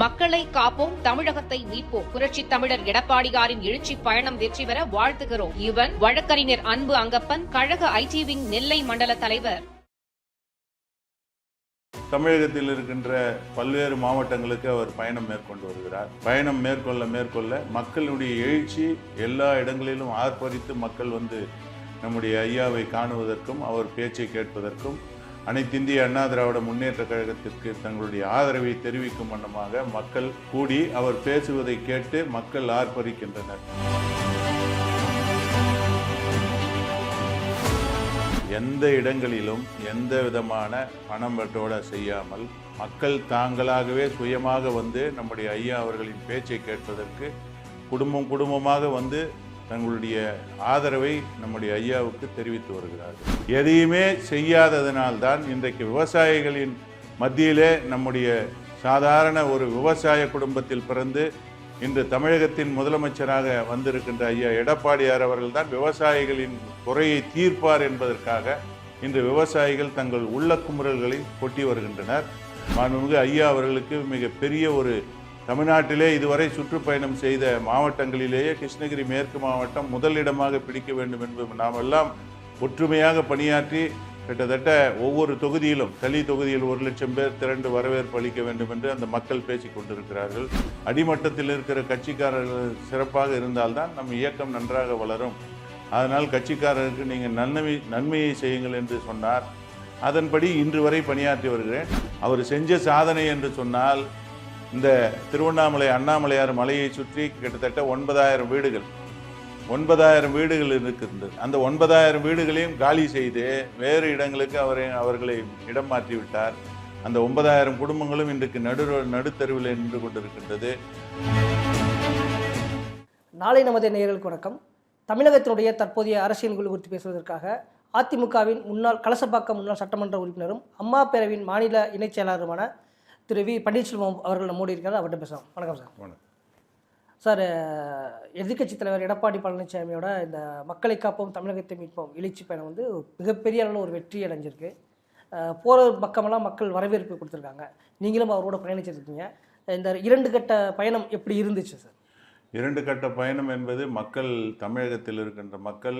மக்களை காப்போம் தமிழகத்தை மீட்போம். புரட்சி தமிழர் எடப்பாடியாரின் எழுச்சி பயணம் வெற்றி பெற வாழ்த்துகிறோம். இவன் வழக்கறிஞர் அன்பு அங்கப்பன் கழக ஐடி விங் நெல்லை மண்டல தலைவர். தமிழகத்தில் இருக்கின்ற பல்வேறு மாவட்டங்களுக்கு அவர் பயணம் மேற்கொண்டு வருகிறார். பயணம் மேற்கொள்ள மேற்கொள்ள மக்களுடைய எழுச்சி எல்லா இடங்களிலும் ஆர்ப்பரித்து மக்கள் வந்து நம்முடைய ஐயாவை காணுவதற்கும் அவர் பேச்சை கேட்பதற்கும் அனைத்திந்திய அண்ணா திராவிட முன்னேற்ற கழகத்திற்கு தங்களுடைய ஆதரவை தெரிவிக்கும் வண்ணமாக மக்கள் கூடி அவர் பேசுவதை கேட்டு மக்கள் ஆர்ப்பரிக்கின்றனர். எந்த இடங்களிலும் எந்த விதமான பணம் வெட்டோட செய்யாமல் மக்கள் தாங்களாகவே சுயமாக வந்து நம்முடைய ஐயா அவர்களின் பேச்சை கேட்பதற்கு குடும்பம் குடும்பமாக வந்து தங்களுடைய ஆதரவை நம்முடைய ஐயாவுக்கு தெரிவித்து வருகிறார்கள். எதையுமே செய்யாததனால்தான் இன்றைக்கு விவசாயிகளின் மத்தியிலே நம்முடைய சாதாரண ஒரு விவசாய குடும்பத்தில் பிறந்து இன்று தமிழகத்தின் முதலமைச்சராக வந்திருக்கின்ற ஐயா எடப்பாடியார் அவர்கள்தான் விவசாயிகளின் குறையை தீர்ப்பார் என்பதற்காக இன்று விவசாயிகள் தங்கள் உள்ள குமுறல்களை கொட்டி வருகின்றனர். மாண்புமிகு ஐயா அவர்களுக்கு மிகப்பெரிய ஒரு தமிழ்நாட்டிலே இதுவரை சுற்றுப்பயணம் செய்த மாவட்டங்களிலேயே கிருஷ்ணகிரி மேற்கு மாவட்டம் முதலிடமாக பிடிக்க வேண்டும் என்பது நாம் எல்லாம் ஒற்றுமையாக பணியாற்றி கிட்டத்தட்ட ஒவ்வொரு தொகுதியிலும் தளி தொகுதியில் ஒரு லட்சம் பேர் திரண்டு வரவேற்பு அளிக்க வேண்டும் என்று அந்த மக்கள் பேசிக் கொண்டிருக்கிறார்கள். அடிமட்டத்தில் இருக்கிற கட்சிக்காரர்கள் சிறப்பாக இருந்தால்தான் நம் இயக்கம் நன்றாக வளரும். அதனால் கட்சிக்காரருக்கு நீங்கள் நன்மை நன்மையை செய்யுங்கள் என்று சொன்னார். அதன்படி இன்று வரை பணியாற்றி வருகிறேன். அவர் செஞ்ச சாதனை என்று சொன்னால் இந்த திருவண்ணாமலை அண்ணாமலையார் மலையை சுற்றி கிட்டத்தட்ட ஒன்பதாயிரம் வீடுகள். ஒன்பதாயிரம் வீடுகள் இருக்கின்றது. அந்த ஒன்பதாயிரம் வீடுகளையும் காலி செய்து வேறு இடங்களுக்கு அவரை அவர்களை இடம் மாற்றி விட்டார் அந்த ஒன்பதாயிரம் குடும்பங்களும் இன்றைக்கு நடு நடுத்தருவில் நின்று கொண்டிருக்கின்றது. நாளை நமது நேயர்களுக்கு வணக்கம். தமிழகத்தினுடைய தற்போதைய அரசியல் குழு குறித்து பேசுவதற்காக அதிமுகவின் முன்னாள் கலசப்பாக்கம் முன்னாள் சட்டமன்ற உறுப்பினரும் அம்மா பேரவின் மாநில இணைச் செயலாளருமான திரு வி. பன்னீர்செல்வம் அவர்கள் நம்மோடு இருக்கிறார். அவர்கிட்ட பேசலாம். வணக்கம் சார். வணக்கம். சார் எதிர்க்கட்சித் தலைவர் எடப்பாடி பழனிசாமியோட இந்த மக்களை காப்போம் தமிழகத்தை மீட்போம் எழுச்சி பயணம் வந்து மிகப்பெரிய அளவில் ஒரு வெற்றி அடைஞ்சிருக்கு. போற பக்கமெல்லாம் மக்கள் வரவேற்பு கொடுத்துருக்காங்க. நீங்களும் அவரோட பயணிச்சிருக்கீங்க. இந்த இரண்டு கட்ட பயணம் எப்படி இருந்துச்சு சார்? இரண்டு கட்ட பயணம் என்பது மக்கள் தமிழகத்தில் இருக்கின்ற மக்கள்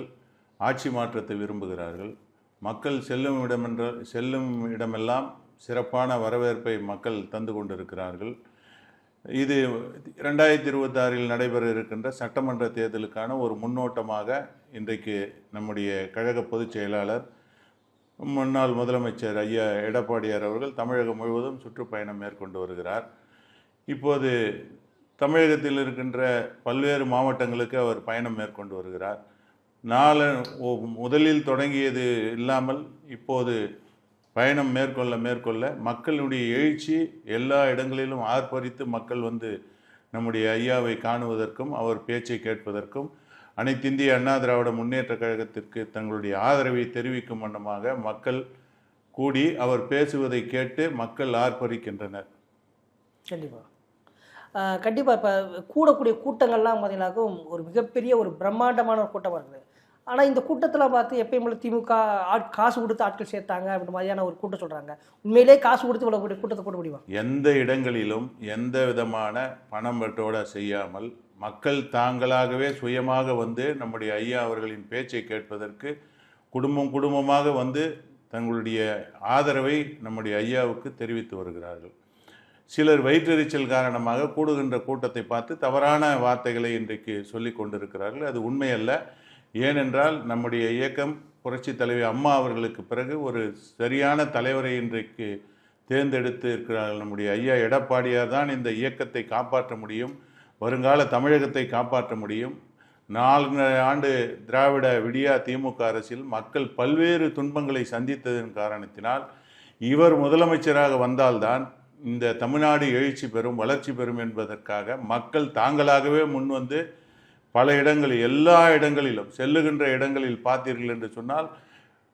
ஆட்சி மாற்றத்தை விரும்புகிறார்கள். மக்கள் செல்லும் இடமென்ற செல்லும் இடமெல்லாம் சிறப்பான வரவேற்பை மக்கள் தந்து கொண்டிருக்கிறார்கள். இது ரெண்டாயிரத்தி இருபத்தாறில் நடைபெற இருக்கின்ற சட்டமன்ற தேர்தலுக்கான ஒரு முன்னோட்டமாக இன்றைக்கு நம்முடைய கழக பொதுச் செயலாளர் முன்னாள் முதலமைச்சர் ஐயா எடப்பாடியார் அவர்கள் தமிழகம் முழுவதும் சுற்றுப்பயணம் மேற்கொண்டு வருகிறார். இப்போது தமிழகத்தில் இருக்கின்ற பல்வேறு மாவட்டங்களுக்கு அவர் பயணம் மேற்கொண்டு வருகிறார். நாள முதலில் தொடங்கியது இல்லாமல் இப்போது பயணம் மேற்கொள்ள மேற்கொள்ள மக்களுடைய எழுச்சி எல்லா இடங்களிலும் ஆர்ப்பரித்து மக்கள் வந்து நம்முடைய ஐயாவை காணுவதற்கும் அவர் பேச்சை கேட்பதற்கும் அனைத்திந்திய அண்ணா திராவிட முன்னேற்ற கழகத்திற்கு தங்களுடைய ஆதரவை தெரிவிக்கும் வண்ணமாக மக்கள் கூடி அவர் பேசுவதை கேட்டு மக்கள் ஆர்ப்பரிக்கின்றனர். கண்டிப்பாக கண்டிப்பாக இப்போ கூடக்கூடிய கூட்டங்கள்லாம் பார்த்தீங்கன்னாக்கும் ஒரு மிகப்பெரிய ஒரு பிரம்மாண்டமான ஒரு கூட்டமாக இருக்குது. ஆனால் இந்த கூட்டத்தில் பார்த்து எப்பயும் போல திமுக ஆட் காசு கொடுத்து ஆட்கள் சேர்த்தாங்க அப்படி மாதிரியான ஒரு கூட்டம் சொல்கிறாங்க உண்மையிலே காசு கொடுத்து இவ்வளோ கூட்டத்தை கூட முடியுமா? எந்த இடங்களிலும் எந்த விதமான பணம் வெட்டோட செய்யாமல் மக்கள் தாங்களாகவே சுயமாக வந்து நம்முடைய ஐயா அவர்களின் பேச்சை கேட்பதற்கு குடும்பம் குடும்பமாக வந்து தங்களுடைய ஆதரவை நம்முடைய ஐயாவுக்கு தெரிவித்து வருகிறார்கள். சிலர் வயிற்றெரிச்சல் காரணமாக கூடுகின்ற கூட்டத்தை பார்த்து தவறான வார்த்தைகளை இன்றைக்கு சொல்லி கொண்டிருக்கிறார்கள். அது உண்மையல்ல. ஏனென்றால் நம்முடைய இயக்கம் புரட்சி தலைவி அம்மா அவர்களுக்கு பிறகு ஒரு சரியான தலைவரை இன்றைக்கு தேர்ந்தெடுத்து இருக்கிறார்கள் நம்முடைய ஐயா எடப்பாடியார் தான் இந்த இயக்கத்தை காப்பாற்ற முடியும் வருங்கால தமிழகத்தை காப்பாற்ற முடியும். நான்கு ஆண்டு திராவிட விடியா திமுக அரசில் மக்கள் பல்வேறு துன்பங்களை சந்தித்ததன் காரணத்தினால் இவர் முதலமைச்சராக வந்தால்தான் இந்த தமிழ்நாடு எழுச்சி பெறும் வளர்ச்சி பெறும் என்பதற்காக மக்கள் தாங்களாகவே முன்வந்து பல இடங்களில் எல்லா இடங்களிலும் செல்லுகின்ற இடங்களில் பார்த்தீர்கள் என்று சொன்னால்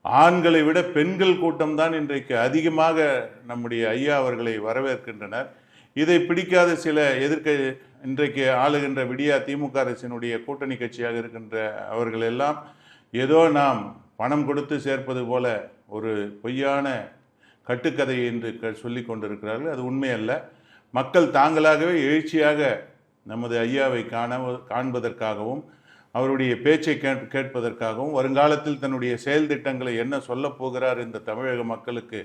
ஆண்களை விட பெண்கள் கூட்டம்தான் இன்றைக்கு அதிகமாக நம்முடைய ஐயா அவர்களை வரவேற்கின்றனர். இதை பிடிக்காத சில எதிர்க்க இன்றைக்கு ஆளுகின்ற விடியா திமுக அரசினுடைய கூட்டணி கட்சியாக இருக்கின்ற அவர்கள் எல்லாம் ஏதோ நாம் பணம் கொடுத்து சேர்ப்பது போல ஒரு பொய்யான கட்டுக்கதை என்று க- கொண்டிருக்கிறார்கள். அது உண்மையல்ல. மக்கள் தாங்களாகவே எழுச்சியாக நமது ஐயாவை காண காண்பதற்காகவும் அவருடைய பேச்சை கேட்- கேட்பதற்காகவும் வருங்காலத்தில் தன்னுடைய செயல் திட்டங்களை என்ன சொல்ல போகிறார் இந்த தமிழக மக்களுக்கு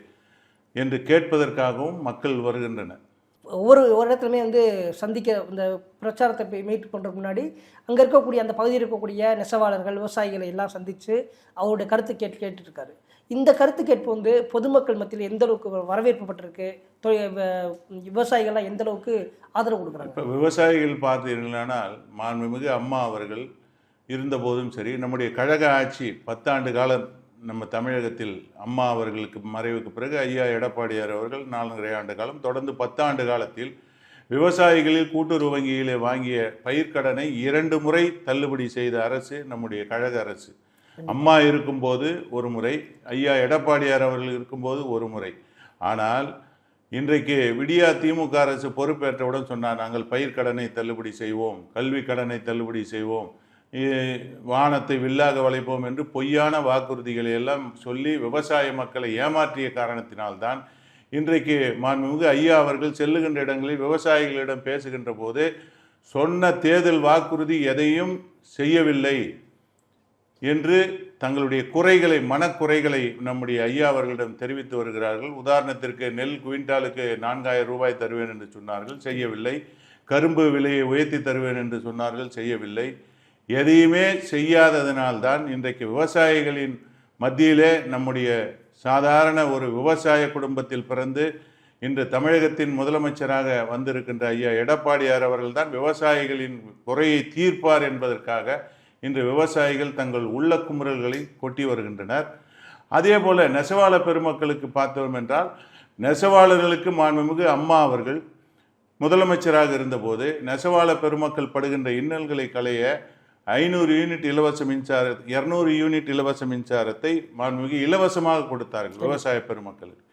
என்று கேட்பதற்காகவும் மக்கள் வருகின்றனர். ஒவ்வொரு ஒரு இடத்துலையுமே வந்து சந்திக்க இந்த பிரச்சாரத்தை போய் மீட் பண்ணுறதுக்கு முன்னாடி அங்கே இருக்கக்கூடிய அந்த பகுதியில் இருக்கக்கூடிய நெசவாளர்கள் விவசாயிகளை எல்லாம் சந்தித்து அவருடைய கருத்து கேட்டு கேட்டுட்டு இந்த கருத்து கேட்பு வந்து பொதுமக்கள் மத்தியில் எந்த அளவுக்கு வரவேற்புபட்டிருக்கு? விவசாயிகள்லாம் எந்த அளவுக்கு ஆதரவு கொடுக்குறாங்க? இப்போ விவசாயிகள் பார்த்தீர்களானால் மாண்புமிகு அம்மா அவர்கள் இருந்தபோதும் சரி நம்முடைய கழக ஆட்சி பத்தாண்டு காலம் நம்ம தமிழகத்தில் அம்மா அவர்களுக்கு மறைவுக்கு பிறகு ஐயா எடப்பாடியார் அவர்கள் நான்கரை ஆண்டு காலம் தொடர்ந்து பத்தாண்டு காலத்தில் விவசாயிகளில் கூட்டுறவு வங்கியிலே வாங்கிய பயிர்க்கடனை இரண்டு முறை தள்ளுபடி செய்த அரசு நம்முடைய கழக அரசு. அம்மா இருக்கும்போது ஒரு முறை ஐயா எடப்பாடியார் அவர்கள் இருக்கும்போது ஒரு முறை. ஆனால் இன்றைக்கு விடியா திமுக அரசு பொறுப்பேற்றவுடன் சொன்னார் நாங்கள் பயிர்க்கடனை தள்ளுபடி செய்வோம் கல்வி கடனை தள்ளுபடி செய்வோம் வானத்தை வில்லாக வளைப்போம் என்று பொய்யான வாக்குறுதிகளை எல்லாம் சொல்லி விவசாய மக்களை ஏமாற்றிய காரணத்தினால்தான் இன்றைக்கு மாண்புமிகு ஐயா அவர்கள் செல்லுகின்ற இடங்களில் விவசாயிகளிடம் பேசுகின்ற போது சொன்ன தேர்தல் வாக்குறுதி எதையும் செய்யவில்லை. என்று தங்களுடைய குறைகளை மனக்குறைகளை நம்முடைய ஐயா அவர்களிடம் தெரிவித்து வருகிறார்கள். உதாரணத்திற்கு நெல் குவிண்டாலுக்கு நான்காயிரம் ரூபாய் தருவேன் என்று சொன்னார்கள். செய்யவில்லை. கரும்பு விலையை உயர்த்தி தருவேன் என்று சொன்னார்கள். செய்யவில்லை. எதையுமே செய்யாததினால்தான் இன்றைக்கு விவசாயிகளின் மத்தியிலே நம்முடைய சாதாரண ஒரு விவசாய குடும்பத்தில் பிறந்து இன்று தமிழகத்தின் முதலமைச்சராக வந்திருக்கின்ற ஐயா எடப்பாடியார் அவர்கள்தான் விவசாயிகளின் குறையை தீர்ப்பார் என்பதற்காக இன்று விவசாயிகள் தங்கள் உள்ள குமுறல்களை கொட்டி வருகின்றனர். அதே போல நெசவாள பெருமக்களுக்கு பார்த்தோம் என்றால் நெசவாளர்களுக்கு மாண்புமிகு அம்மா அவர்கள் முதலமைச்சராக இருந்தபோது நெசவாள பெருமக்கள் படுகின்ற இன்னல்களை களைய ஐநூறு யூனிட் இலவச மின்சார இரநூறு யூனிட் இலவச மின்சாரத்தை மாண்புமிகு இலவசமாக கொடுத்தார்கள் விவசாய பெருமக்களுக்கு.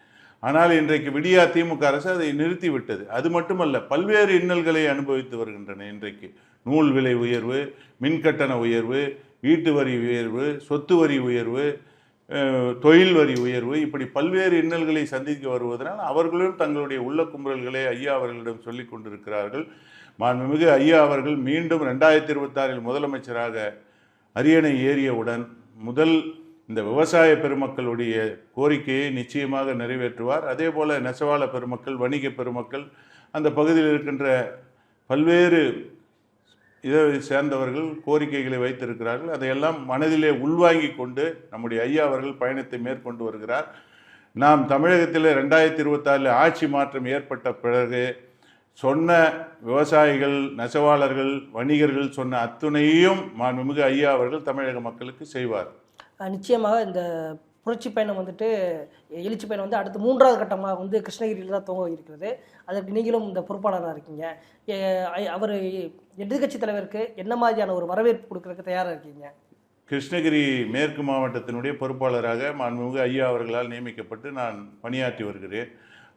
ஆனால் இன்றைக்கு விடியா திமுக அரசு அதை நிறுத்திவிட்டது. அது மட்டுமல்ல பல்வேறு இன்னல்களை அனுபவித்து வருகின்றன இன்றைக்கு. நூல் விலை உயர்வு மின்கட்டண உயர்வு வீட்டு வரி உயர்வு சொத்து வரி உயர்வு தொழில் வரி உயர்வு இப்படி பல்வேறு இன்னல்களை சந்திக்க வருவதனால் அவர்களும் தங்களுடைய உள்ள கும்பல்களை ஐயா அவர்களிடம் சொல்லிக் கொண்டிருக்கிறார்கள். மாண்புமிகு ஐயா அவர்கள் மீண்டும் ரெண்டாயிரத்தி இருபத்தாறில் முதலமைச்சராக அரியணை ஏறியவுடன் முதல் இந்த விவசாய பெருமக்களுடைய கோரிக்கையை நிச்சயமாக நிறைவேற்றுவார். அதே போல நெசவாள பெருமக்கள் வணிக பெருமக்கள் அந்த பகுதியில் இருக்கின்ற பல்வேறு இதை சேர்ந்தவர்கள் கோரிக்கைகளை வைத்திருக்கிறார்கள். அதையெல்லாம் மனதிலே உள்வாங்கிக் கொண்டு நம்முடைய ஐயா அவர்கள் பயணத்தை மேற்கொண்டு வருகிறார். நாம் தமிழகத்தில் ரெண்டாயிரத்தி இருபத்தாறில் ஆட்சி மாற்றம் ஏற்பட்ட பிறகு சொன்ன விவசாயிகள் நெசவாளர்கள் வணிகர்கள் சொன்ன அத்துணையும் மாண்புமிகு ஐயா அவர்கள் தமிழக மக்களுக்கு செய்வார். நிச்சயமாக இந்த புரட்சி பயணம் வந்துட்டு எழுச்சி பயணம் வந்து அடுத்து மூன்றாவது கட்டமாக வந்து கிருஷ்ணகிரியில் தான் துவங்க இருக்கிறது. அதற்கு நீங்களும் இந்த பொறுப்பாளராக இருக்கீங்க. அவர் எதிர்க்கட்சி தலைவருக்கு என்ன மாதிரியான ஒரு வரவேற்பு கொடுக்கறதுக்கு தயாராக இருக்கீங்க? கிருஷ்ணகிரி மேற்கு மாவட்டத்தினுடைய பொறுப்பாளராக மாண்புமிகு ஐயா அவர்களால் நியமிக்கப்பட்டு நான் பணியாற்றி வருகிறேன்.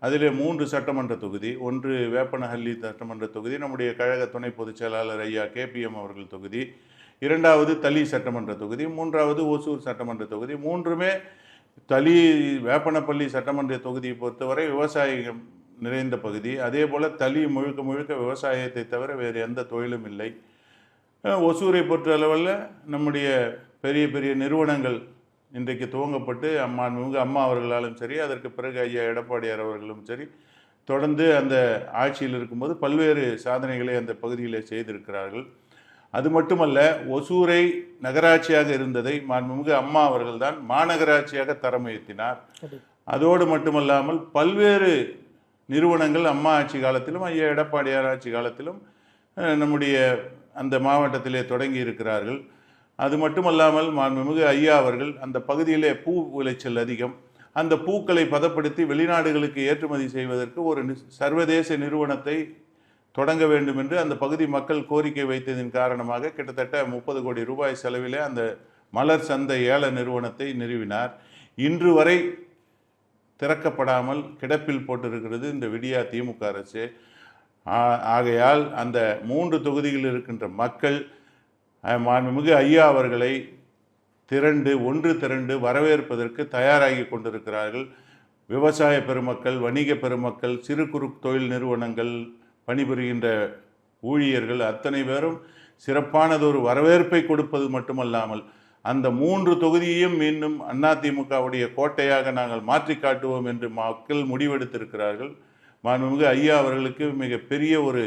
அதில் மூன்று சட்டமன்ற தொகுதி ஒன்று வேப்பனஹள்ளி சட்டமன்ற தொகுதி நம்முடைய கழக துணை பொதுச் செயலாளர் ஐயா கேபிஎம் அவர்கள் தொகுதி இரண்டாவது தளி சட்டமன்ற தொகுதி மூன்றாவது ஒசூர் சட்டமன்ற தொகுதி மூன்றுமே தளி வேப்பனப்பள்ளி சட்டமன்ற தொகுதியை பொறுத்தவரை விவசாயிகள் நிறைந்த பகுதி. அதே போல் தளி முழுக்க முழுக்க விவசாயத்தை தவிர வேறு எந்த தொழிலும் இல்லை. ஒசூரை பொறுத்த அளவில் நம்முடைய பெரிய பெரிய நிறுவனங்கள் இன்றைக்கு துவங்கப்பட்டு அம்மா மிக அம்மா அவர்களாலும் சரி அதற்கு பிறகு ஐயா எடப்பாடியார் அவர்களும் சரி தொடர்ந்து அந்த ஆட்சியில் இருக்கும்போது பல்வேறு சாதனைகளை அந்த பகுதியில் செய்திருக்கிறார்கள். அது மட்டுமல்ல ஒசூரை நகராட்சியாக இருந்ததை மாண்புமிகு அம்மா அவர்கள்தான் மாநகராட்சியாக தரம் உயர்த்தினார் அதோடு மட்டுமல்லாமல் பல்வேறு நிறுவனங்கள் அம்மா ஆட்சி காலத்திலும் ஐயா எடப்பாடியார் ஆட்சி காலத்திலும் நம்முடைய அந்த மாவட்டத்திலே தொடங்கி இருக்கிறார்கள். அது மட்டுமல்லாமல் மாண்புமிகு ஐயா அவர்கள் அந்த பகுதியிலே பூ விளைச்சல் அதிகம். அந்த பூக்களை பதப்படுத்தி வெளிநாடுகளுக்கு ஏற்றுமதி செய்வதற்கு ஒரு சர்வதேச நிறுவனத்தை தொடங்க வேண்டும் என்று அந்த பகுதி மக்கள் கோரிக்கை வைத்ததின் காரணமாக கிட்டத்தட்ட முப்பது கோடி ரூபாய் செலவிலே அந்த மலர் சந்தை ஏல நிறுவனத்தை நிறுவினார். இன்று வரை திறக்கப்படாமல் கிடப்பில் போட்டிருக்கிறது இந்த விடியா திமுக அரசு. ஆகையால் அந்த மூன்று தொகுதிகளில் இருக்கின்ற மக்கள் மிகு மாண்புமிகு ஐயா அவர்களை திரண்டு ஒன்று திரண்டு வரவேற்பதற்கு தயாராகி கொண்டிருக்கிறார்கள். விவசாய பெருமக்கள் வணிக பெருமக்கள் சிறு குறு தொழில் நிறுவனங்கள் பணிபுரிகின்ற ஊழியர்கள் அத்தனை பேரும் சிறப்பானதொரு வரவேற்பை கொடுப்பது மட்டுமல்லாமல் அந்த மூன்று தொகுதியையும் மீண்டும் அதிமுகவுடைய கோட்டையாக நாங்கள் மாற்றி காட்டுவோம் என்று மக்கள் முடிவெடுத்திருக்கிறார்கள். மாண்புமிகு ஐயா அவர்களுக்கு மிகப்பெரிய ஒரு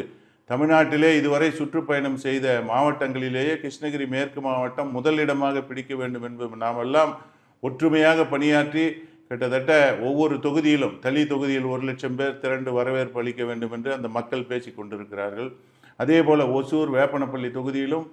தமிழ்நாட்டிலே இதுவரை சுற்றுப்பயணம் செய்த மாவட்டங்களிலேயே கிருஷ்ணகிரி மேற்கு மாவட்டம் முதலிடமாக பிடிக்க வேண்டும் என்பது நாம் எல்லாம் ஒற்றுமையாக பணியாற்றி கிட்டத்தட்ட ஒவ்வொரு தொகுதியிலும் தளி தொகுதியில் ஒரு லட்சம் பேர் திரண்டு வரவேற்பு அளிக்க வேண்டும் என்று அந்த மக்கள் பேசிக் கொண்டிருக்கிறார்கள். அதே போல ஒசூர் வேப்பனப்பள்ளி தொகுதியிலும்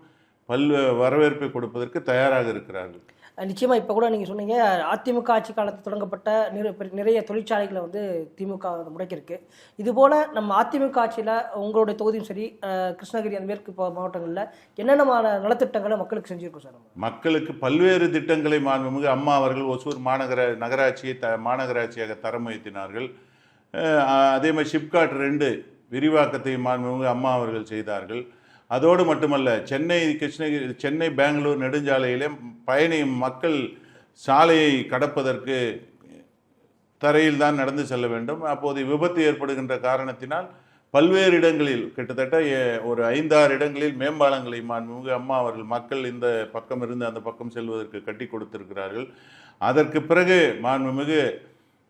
பல்வே வரவேற்பை கொடுப்பதற்கு தயாராக இருக்கிறார்கள். நிச்சயமாக இப்போ கூட நீங்கள் சொன்னீங்க அதிமுக ஆட்சி காலத்தில் தொடங்கப்பட்ட நிற- நிறைய தொழிற்சாலைகளை வந்து திமுக முடக்கியிருக்கு. இதுபோல் நம்ம அதிமுக ஆட்சியில் உங்களுடைய தொகுதியும் சரி கிருஷ்ணகிரி அந்த மேற்கு மாவட்டங்களில் என்னென்ன நலத்திட்டங்களை மக்களுக்கு செஞ்சுருக்கோம் சார் மக்களுக்கு பல்வேறு திட்டங்களை மாண்புமிகு அம்மா அவர்கள் ஒசூர் மாநகர நகராட்சியை த மாநகராட்சியாக தரம் உயர்த்தினார்கள். அதே மாதிரி ஷிப்காட் ரெண்டு விரிவாக்கத்தை மாண்புமிகு அம்மா அவர்கள் செய்தார்கள். அதோடு மட்டுமல்ல சென்னை கிருஷ்ணகிரி சென்னை பெங்களூர் நெடுஞ்சாலையிலே பயணி மக்கள் சாலையை கடப்பதற்கு தரையில் தான் நடந்து செல்ல வேண்டும். அப்போது விபத்து ஏற்படுகின்ற காரணத்தினால் பல்வேறு இடங்களில் கிட்டத்தட்ட ஒரு ஐந்தாறு இடங்களில் மேம்பாலங்களை மாண்புமிகு அம்மா அவர்கள் மக்கள் இந்த பக்கம் இருந்து அந்த பக்கம் செல்வதற்கு கட்டி கொடுத்திருக்கிறார்கள். அதற்கு பிறகு மாண்புமிகு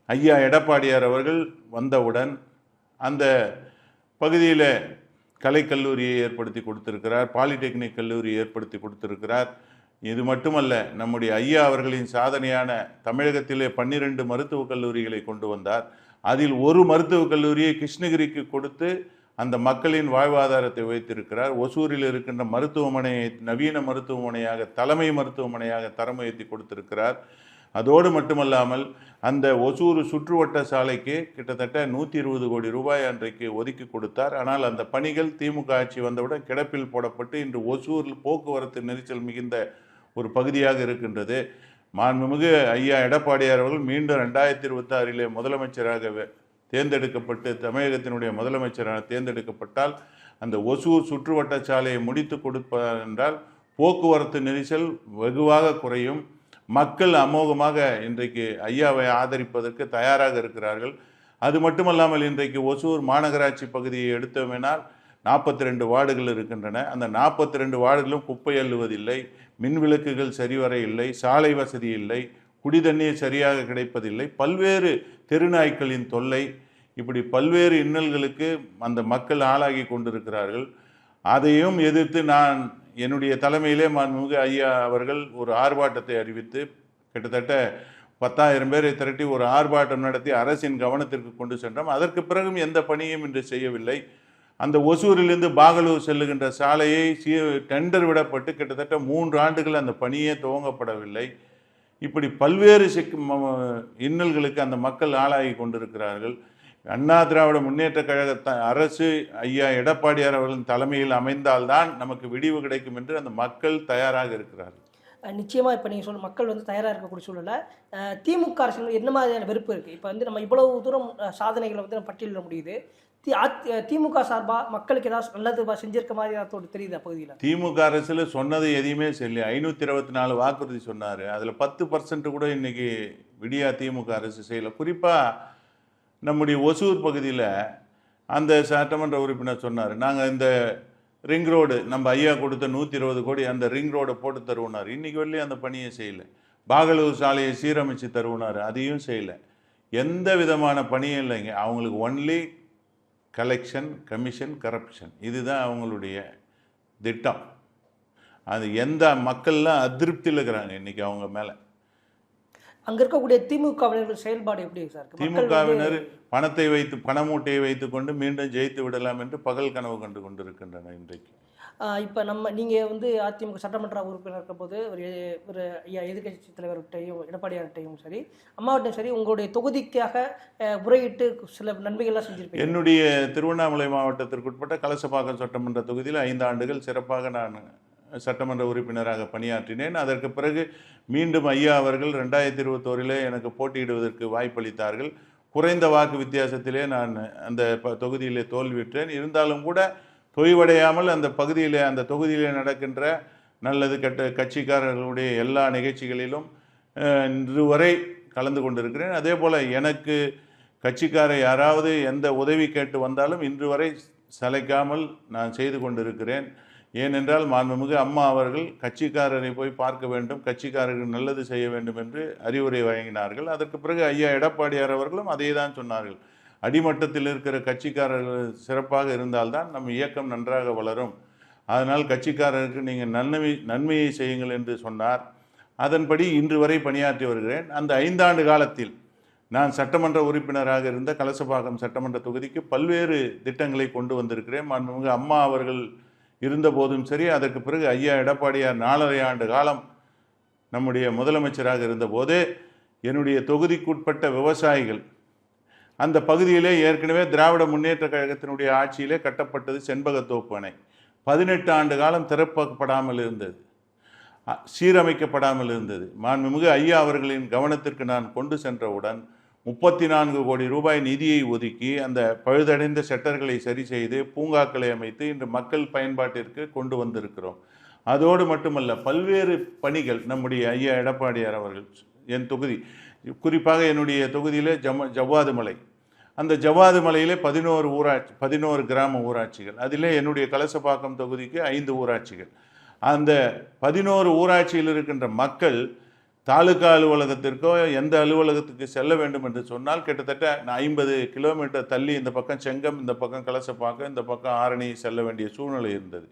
ஐயா எடப்பாடியார் அவர்கள் வந்தவுடன் அந்த பகுதியில் கலைக்கல்லூரியை ஏற்படுத்தி கொடுத்திருக்கிறார் பாலிடெக்னிக் கல்லூரி ஏற்படுத்தி கொடுத்திருக்கிறார். இது மட்டுமல்ல நம்முடைய ஐயா அவர்களின் சாதனையான தமிழகத்திலே பன்னிரண்டு மருத்துவக் கல்லூரிகளை கொண்டு வந்தார். அதில் ஒரு மருத்துவக் கல்லூரியை கிருஷ்ணகிரிக்கு கொடுத்து அந்த மக்களின் வாழ்வாதாரத்தை வைத்திருக்கிறார் ஒசூரில் இருக்கின்ற மருத்துவமனையை நவீன மருத்துவமனையாக தலைமை மருத்துவமனையாக தரம் உயர்த்தி கொடுத்திருக்கிறார். அதோடு மட்டுமல்லாமல் அந்த ஒசூர் சுற்றுவட்ட சாலைக்கு கிட்டத்தட்ட நூற்றி இருபது கோடி ரூபாய் அன்றைக்கு ஒதுக்கி கொடுத்தார். ஆனால் அந்த பணிகள் திமுக ஆட்சி வந்தவுடன் கிடப்பில் போடப்பட்டு இன்று ஒசூரில் போக்குவரத்து நெரிசல் மிகுந்த ஒரு பகுதியாக இருக்கின்றது. மாண்புமிகு ஐயா எடப்பாடியார் அவர்கள் மீண்டும் ரெண்டாயிரத்தி இருபத்தி ஆறிலே முதலமைச்சராக தேர்ந்தெடுக்கப்பட்டு தமிழகத்தினுடைய முதலமைச்சராக தேர்ந்தெடுக்கப்பட்டால் அந்த ஒசூர் சுற்றுவட்ட சாலையை முடித்து கொடுப்பார் என்றால் போக்குவரத்து நெரிசல் வெகுவாக குறையும். மக்கள் அமோகமாக இன்றைக்கு ஐயாவை ஆதரிப்பதற்கு தயாராக இருக்கிறார்கள். அது மட்டுமல்லாமல் இன்றைக்கு ஒசூர் மாநகராட்சி பகுதியை எடுத்தோமெனால் நாற்பத்தி ரெண்டு வார்டுகள் இருக்கின்றன. அந்த நாற்பத்தி ரெண்டு வார்டுகளும் குப்பை அள்ளுவதில்லை மின் விளக்குகள் சரிவர இல்லை சாலை வசதி இல்லை குடிதண்ணீர் சரியாக கிடைப்பதில்லை. பல்வேறு தெருநாய்க்களின் தொல்லை இப்படி பல்வேறு இன்னல்களுக்கு அந்த மக்கள் ஆளாகி கொண்டிருக்கிறார்கள். அதையும் எதிர்த்து நான் என்னுடைய தலைமையிலே மாண்புமிகு ஐயா அவர்கள் ஒரு ஆர்ப்பாட்டத்தை அறிவித்து கிட்டத்தட்ட பத்தாயிரம் பேரை திரட்டி ஒரு ஆர்ப்பாட்டம் நடத்தி அரசின் கவனத்திற்கு கொண்டு சென்றோம். அதற்கு பிறகும் எந்த பணியும் இன்று செய்யவில்லை. அந்த ஒசூரிலிருந்து பாகலூர் செல்லுகின்ற சாலையை சீ டெண்டர் விடப்பட்டு கிட்டத்தட்ட மூன்று ஆண்டுகள் அந்த பணியே துவங்கப்படவில்லை. இப்படி பல்வேறு சிக் இன்னல்களுக்கு அந்த மக்கள் ஆளாகி கொண்டிருக்கிறார்கள். அண்ணா திராவிட முன்னேற்ற கழக த- அரசு ஐயா எடப்பாடியார் அவர்களின் தலைமையில் அமைந்தால்தான் நமக்கு விடிவு கிடைக்கும் என்று அந்த மக்கள் தயாராக இருக்கிறார்கள். அஹ் நிச்சயமா இப்போ நீங்கள் சொல்ல மக்கள் வந்து தயாராக இருக்கக்கூடிய சூழல்ல அஹ் திமுக அரசியல் என்ன மாதிரியான வெறுப்பு இருக்குது இப்போ வந்து நம்ம இவ்வளவு தூரம் சாதனைகளை வந்து நம்ம பட்டியலிட முடியுது. தி திமுக சார்பாக மக்களுக்கு ஏதாவது நல்லது செஞ்சிருக்க மாதிரி தெரியுது அப்பகுதியில் திமுக அரசுல சொன்னது எதையுமே சொல்லி ஐநூற்றி இருபத்தி நாலு வாக்குறுதி சொன்னார். அதில் பத்து பர்சன்ட் கூட இன்னைக்கு விடியா திமுக அரசு செய்யலை. குறிப்பாக நம்முடைய ஒசூர் பகுதியில் அந்த சட்டமன்ற உறுப்பினர் சொன்னார். நாங்கள் இந்த ரிங் ரோடு நம்ம ஐயா கொடுத்த நூற்றி இருபது கோடி அந்த ரிங் ரோடை போட்டு தருவினார். இன்றைக்கி வரலையும் அந்த பணியை செய்யலை. பாகலூர் சாலையை சீரமைச்சு தருவினார். அதையும் செய்யலை. எந்த விதமான பணியும் இல்லைங்க. அவங்களுக்கு ஒன்லி கலெக்ஷன் கமிஷன் கரப்ஷன் இதுதான் அவங்களுடைய திட்டம். அது எந்த மக்கள்லாம் அதிருப்தியில் இருக்கிறாங்க இன்னைக்கு அவங்க மேலே. அங்கே இருக்கக்கூடிய திமுகவினர்கள் செயல்பாடு எப்படி சார்? திமுகவினர் பணத்தை வைத்து பணமூட்டையை வைத்துக்கொண்டு மீண்டும் ஜெயித்து விடலாம் என்று பகல் கனவு கண்டு கொண்டிருக்கின்றனர் இன்றைக்கு. இப்ப நம்ம நீங்க வந்து அதிமுக சட்டமன்ற உறுப்பினர் இருக்கும்போது ஒரு ஒரு ஐயா எதிர்க்கட்சி தலைவர்கிட்டையும் எடப்பாடியார்கிட்டையும் சரி அம்மாவட்டையும் சரி உங்களுடைய தொகுதிக்காக முறையிட்டு சில நன்மைகள்லாம் செஞ்சிருப்பீங்க. என்னுடைய திருவண்ணாமலை மாவட்டத்திற்குட்பட்ட கலசப்பாக்கம் சட்டமன்ற தொகுதியில் ஐந்து ஆண்டுகள் சிறப்பாக நான் சட்டமன்ற உறுப்பினராக பணியாற்றினேன். அதற்கு பிறகு மீண்டும் ஐயா அவர்கள் ரெண்டாயிரத்தி இருபத்தோரிலே எனக்கு போட்டியிடுவதற்கு வாய்ப்பளித்தார்கள். குறைந்த வாக்கு வித்தியாசத்திலே நான் அந்த ப தொகுதியிலே தோல்வியுற்றேன் இருந்தாலும் கூட தொய்வடையாமல் அந்த பகுதியிலே அந்த தொகுதியிலே நடக்கின்ற நல்லது கெட்ட கட்சிக்காரர்களுடைய எல்லா நிகழ்ச்சிகளிலும் அஹ், இன்று வரை கலந்து கொண்டிருக்கிறேன். அதே போல் எனக்கு கட்சிக்கார யாராவது எந்த உதவி கேட்டு வந்தாலும் இன்று வரை சளைக்காமல் நான் செய்து கொண்டிருக்கிறேன். ஏனென்றால் மாண்புமிகு அம்மா அவர்கள் கட்சிக்காரரை போய் பார்க்க வேண்டும் கட்சிக்காரர்கள் நல்லது செய்ய வேண்டும் என்று அறிவுரை வழங்கினார்கள். அதற்கு பிறகு ஐயா எடப்பாடியார் அவர்களும் அதே தான் சொன்னார்கள். அடிமட்டத்தில் இருக்கிற கட்சிக்காரர்கள் சிறப்பாக இருந்தால்தான் நம் இயக்கம் நன்றாக வளரும். அதனால் கட்சிக்காரருக்கு நீங்கள் நன்மை நன்மையை செய்யுங்கள் என்று சொன்னார். அதன்படி இன்று வரை பணியாற்றி வருகிறேன். அந்த ஐந்தாண்டு காலத்தில் நான் சட்டமன்ற உறுப்பினராக இருந்த கலசபாகம் சட்டமன்ற தொகுதிக்கு பல்வேறு திட்டங்களை கொண்டு வந்திருக்கிறேன். மாண்புமிகு அம்மா அவர்கள் இருந்தபோதும் சரி அதற்கு பிறகு ஐயா எடப்பாடியார் நாலரை ஆண்டு காலம் நம்முடைய முதலமைச்சராக இருந்தபோது என்னுடைய தொகுதிக்குட்பட்ட விவசாயிகள் அந்த பகுதியிலே ஏற்கனவே திராவிட முன்னேற்ற கழகத்தினுடைய ஆட்சியிலே கட்டப்பட்டது செண்பகத்தோப்பு அணை. பதினெட்டு ஆண்டு காலம் திறப்பப்படாமல் இருந்தது. சீரமைக்கப்படாமல் இருந்தது. மாண்புமிகு ஐயா அவர்களின் கவனத்திற்கு நான் கொண்டு சென்றவுடன் முப்பத்தி நான்கு கோடி ரூபாய் நிதியை ஒதுக்கி அந்த பழுதடைந்த செட்டர்களை சரி செய்து பூங்காக்களை அமைத்து இன்று மக்கள் பயன்பாட்டிற்கு கொண்டு வந்திருக்கிறோம். அதோடு மட்டுமல்ல பல்வேறு பணிகள் நம்முடைய ஐயா எடப்பாடியார் அவர்கள் என் தொகுதி குறிப்பாக என்னுடைய தொகுதியில் ஜம ஜவ்வாது மலை. அந்த ஜவ்வாது மலையிலே பதினோரு ஊராட்சி பதினோரு கிராம ஊராட்சிகள் அதில் என்னுடைய கலசப்பாக்கம் தொகுதிக்கு ஐந்து ஊராட்சிகள். அந்த பதினோரு ஊராட்சியில் இருக்கின்ற மக்கள் தாலுகா அலுவலகத்திற்கோ எந்த அலுவலகத்துக்கு செல்ல வேண்டும் என்று சொன்னால் கிட்டத்தட்ட ஐம்பது கிலோமீட்டர் தள்ளி இந்த பக்கம் செங்கம் இந்த பக்கம் கலசப்பாக்கம் இந்த பக்கம் ஆரணி செல்ல வேண்டிய சூழ்நிலை இருந்தது.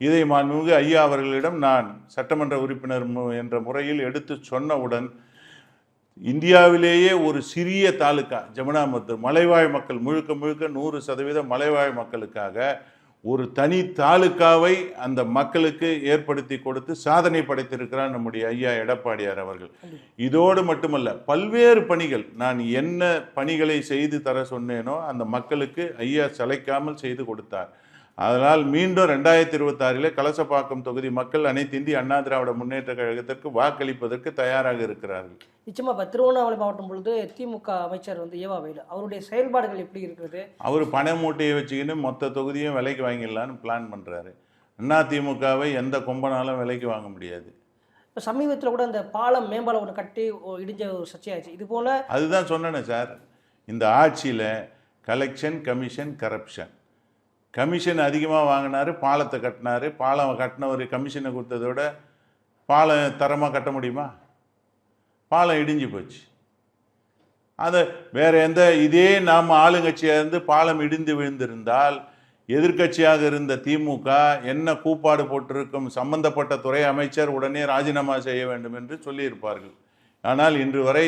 இதை மாண்புமிகு ஐயா அவர்களிடம் நான் சட்டமன்ற உறுப்பினர் என்ற முறையில் எடுத்து சொன்னவுடன் இந்தியாவிலேயே ஒரு சிறிய தாலுக்கா ஜமுனாமத்தூர் மலைவாழ் மக்கள் முழுக்க முழுக்க நூறு சதவீதம் மலைவாழ் மக்களுக்காக ஒரு தனி தாலுக்காவை அந்த மக்களுக்கு ஏற்படுத்தி கொடுத்து சாதனை படைத்திருக்கிறார் நம்முடைய ஐயா எடப்பாடியார் அவர்கள். இதோடு மட்டுமல்ல பல்வேறு பணிகள் நான் என்ன பணிகளை செய்து தர சொன்னேனோ அந்த மக்களுக்கு ஐயா சளைக்காமல் செய்து கொடுத்தார். அதனால் மீண்டும் ரெண்டாயிரத்தி இருபத்தாறிலே கலசப்பாக்கம் தொகுதி மக்கள் அனைத்து இந்திய அண்ணா திராவிட முன்னேற்ற கழகத்திற்கு வாக்களிப்பதற்கு தயாராக இருக்கிறார்கள். நிச்சயமா இப்போ திருவண்ணாமலை மாவட்டம் பொழுது திமுக அமைச்சர் வந்து ஏவா வேலு அவருடைய செயல்பாடுகள் எப்படி இருக்கிறது அவர் பண மூட்டையை வச்சுக்கின்னு மொத்த தொகுதியும் விலைக்கு வாங்கிடலான்னு பிளான் பண்ணுறாரு அண்ணா திமுகவை எந்த கொம்பனாலும் விலைக்கு வாங்க முடியாது. இப்போ சமீபத்தில் கூட இந்த பாலம் மேம்பாலம் ஒன்று கட்டி இடிஞ்ச ஒரு சர்ச்சையாச்சு. இது போல அதுதான் சொன்னேனே சார் இந்த ஆட்சியில் கலெக்ஷன் கமிஷன் கரப்ஷன் கமிஷன் அதிகமாக வாங்கினார் பாலத்தை கட்டினாரு. பாலம் கட்டினவர் கமிஷனை கொடுத்ததோட பாலம் தரமாக கட்ட முடியுமா? பாலம் இடிஞ்சு போச்சு. அதை வேறு எந்த இதே நாம் ஆளுங்கட்சியாக இருந்து பாலம் இடிந்து விழுந்திருந்தால் எதிர்க்கட்சியாக இருந்த திமுக என்ன கூப்பாடு போட்டிருக்கும் சம்பந்தப்பட்ட துறை அமைச்சர் உடனே ராஜினாமா செய்ய வேண்டும் என்று சொல்லியிருப்பார்கள். ஆனால் இன்று வரை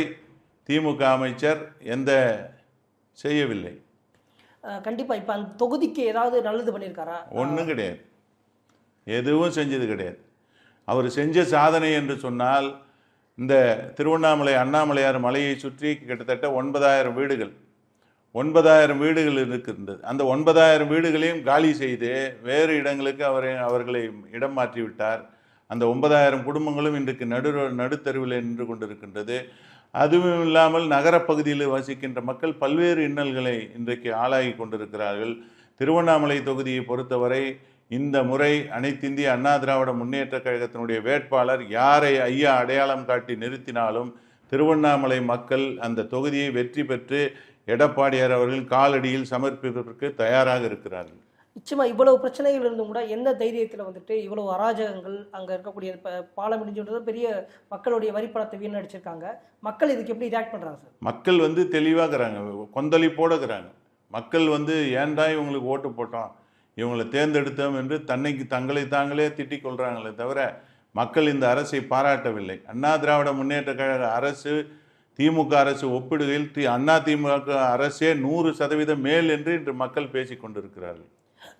திமுக அமைச்சர் எந்த செய்யவில்லை. கண்டிப்பாக இப்போ அந்த தொகுதிக்கு ஏதாவது நல்லது பண்ணியிருக்காரா ஒன்றும் கிடையாது. எதுவும் செஞ்சது கிடையாது. அவர் செஞ்ச சாதனை என்று சொன்னால் இந்த திருவண்ணாமலை அண்ணாமலையார் மலையை சுற்றி கிட்டத்தட்ட ஒன்பதாயிரம் வீடுகள் ஒன்பதாயிரம் வீடுகள் இருக்கின்றது. அந்த ஒன்பதாயிரம் வீடுகளையும் காலி செய்து வேறு இடங்களுக்கு அவரை அவர்களை இடம் மாற்றி விட்டார் அந்த ஒன்பதாயிரம் குடும்பங்களும் இன்றைக்கு நடு நடுத்தருவில் நின்று கொண்டிருக்கின்றது. அதுவும் இல்லாமல் நகரப்பகுதியில் வசிக்கின்ற மக்கள் பல்வேறு இன்னல்களை இன்றைக்கு ஆளாகி கொண்டிருக்கிறார்கள். திருவண்ணாமலை தொகுதியை பொறுத்தவரை இந்த முறை அனைத்திந்திய அண்ணா திராவிட முன்னேற்ற கழகத்தினுடைய வேட்பாளர் யாரை ஐயா அடையாளம் காட்டி நிறுத்தினாலும் திருவண்ணாமலை மக்கள் அந்த தொகுதியை வெற்றி பெற்று எடப்பாடியார் அவர்கள் காலடியில் சமர்ப்பிப்பதற்கு தயாராக இருக்கிறார்கள். நிச்சயமா இவ்வளவு பிரச்சனைகள் இருந்தும் கூட எந்த தைரியத்தில் வந்துட்டு இவ்வளவு அராஜகங்கள் அங்கே இருக்கக்கூடிய ப- பாலம் முடிஞ்சுன்றது பெரிய மக்களுடைய வரிப்பணத்தை வீணடிச்சிருக்காங்க. மக்கள் இதுக்கு எப்படி ரியாக்ட் பண்றாங்க சார் மக்கள் வந்து தெளிவாகிறாங்க கொந்தளிப்போட மக்கள் வந்து ஏன்டா இவங்களுக்கு ஓட்டு போட்டோம்? இவங்களை தேர்ந்தெடுத்தோம் என்று தன்னைக்கு தங்களை தாங்களே திட்டிக் கொள்றாங்களே தவிர மக்கள் இந்த அரசை பாராட்டவில்லை. அண்ணா திராவிட முன்னேற்ற கழக அரசு திமுக அரசு ஒப்பிடுகையில் தி அண்ணா திமுக அரசே நூறு சதவீதம் மேல் என்று இன்று மக்கள் பேசிக் கொண்டிருக்கிறார்கள்.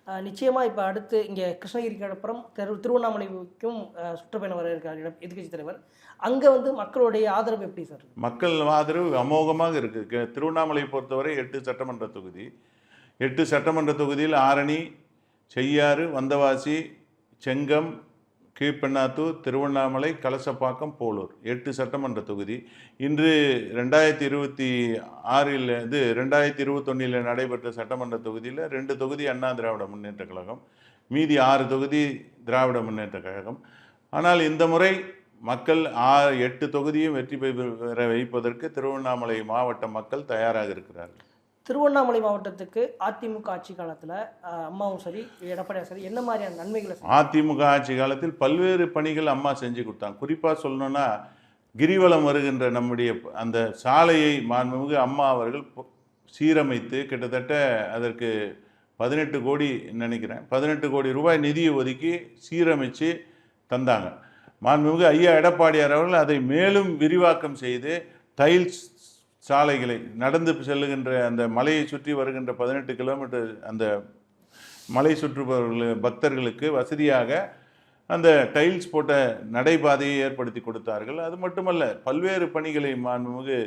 நிச்சயமாக இப்போ அடுத்து இங்கே கிருஷ்ணகிரிக்கு அப்புறம் திரு திருவண்ணாமலைக்கும் சுற்றுப்பயணம் வர இருக்கார் எதிர்கட்சி தலைவர். அங்கே வந்து மக்களுடைய ஆதரவு எப்படி சார்? மக்கள் ஆதரவு அமோகமாக இருக்குது திருவண்ணாமலை பொறுத்தவரை எட்டு சட்டமன்ற தொகுதி. எட்டு சட்டமன்ற தொகுதியில் ஆரணி செய்யாறு வந்தவாசி செங்கம் கீழ்பெண்ணாத்தூர் திருவண்ணாமலை கலசப்பாக்கம் போலூர். எட்டு சட்டமன்ற தொகுதி. இன்று ரெண்டாயிரத்தி இருபத்தி ஆறில் இது ரெண்டாயிரத்தி இருபத்தொன்னில் நடைபெற்ற சட்டமன்ற தொகுதியில் ரெண்டு தொகுதி அண்ணா திராவிட முன்னேற்ற கழகம் மீதி ஆறு தொகுதி திராவிட முன்னேற்ற கழகம். ஆனால் இந்த முறை மக்கள் ஆ எட்டு தொகுதியும் வெற்றி பெற வைப்பதற்கு திருவண்ணாமலை மாவட்ட மக்கள் தயாராக இருக்கிறார்கள். திருவண்ணாமலை மாவட்டத்துக்கு அதிமுக ஆட்சி காலத்தில் அம்மாவும் சரி எடப்பாடியும் சரி என்ன மாதிரியான நன்மைகளை அதிமுக ஆட்சி காலத்தில் பல்வேறு பணிகள் அம்மா செஞ்சு கொடுத்தாங்க. குறிப்பாக சொல்லணும்னா கிரிவலம் வருகின்ற நம்முடைய அந்த சாலையை மாண்புமிகு அம்மா அவர்கள் சீரமைத்து கிட்டத்தட்ட அதற்கு பதினெட்டு கோடி நினைக்கிறேன். பதினெட்டு கோடி ரூபாய் நிதியை ஒதுக்கி சீரமைச்சு தந்தாங்க. மாண்புமிகு ஐயா எடப்பாடியார் அவர்கள் அதை மேலும் விரிவாக்கம் செய்து டைல்ஸ் சாலைகளை நடந்து செல்லுகின்ற அந்த மலையை சுற்றி வருகின்ற பதினெட்டு கிலோமீட்டர் அந்த மலை சுற்றுபவர்கள் பக்தர்களுக்கு வசதியாக அந்த டைல்ஸ் போட்ட நடைபாதையை ஏற்படுத்தி கொடுத்தார்கள். அது மட்டுமல்ல பல்வேறு பணிகளை மாண்புமிகு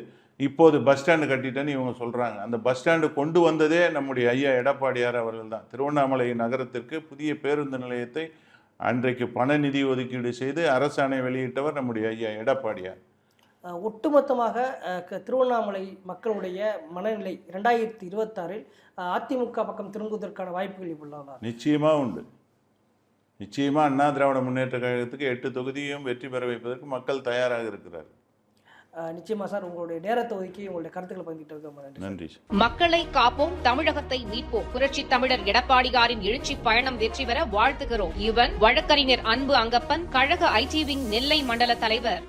இப்போது பஸ் ஸ்டாண்டு கட்டிட்டேன்னு இவங்க சொல்கிறாங்க அந்த பஸ் ஸ்டாண்டு கொண்டு வந்ததே நம்முடைய ஐயா எடப்பாடியார் அவர்கள் தான். திருவண்ணாமலை நகரத்திற்கு புதிய பேருந்து நிலையத்தை அன்றைக்கு பண நிதி ஒதுக்கீடு செய்து அரசாணை வெளியிட்டவர் நம்முடைய ஐயா எடப்பாடியார். ஒட்டுமொத்தமாக திருவண்ணாமலை மக்களுடைய மனநிலை ரெண்டாயிரத்தி இருபத்தாறில் அதிமுக பக்கம் திரும்புவதற்கான வாய்ப்புகள் உள்ளதா நிச்சயமாக உண்டு. நிச்சயமாக அண்ணா திராவிட முன்னேற்ற கழகத்துக்கு எட்டு தொகுதியும் வெற்றி பெற வைப்பதற்கு மக்கள் தயாராக இருக்கிறார் நிச்சயமா சார் உங்களுடைய நேரத்தை ஒதுக்கி உங்களுடைய கருத்துக்களை பகிர்ந்துட்டு நன்றி மக்களை காப்போம் தமிழகத்தை மீட்போம். புரட்சி தமிழர் எடப்பாடியாரின் எழுச்சி பயணம் வெற்றி பெற வாழ்த்துகிறோம். இவன் வழக்கறிஞர் அன்பு அங்கப்பன் கழக ஐடி விங் நெல்லை மண்டல தலைவர்.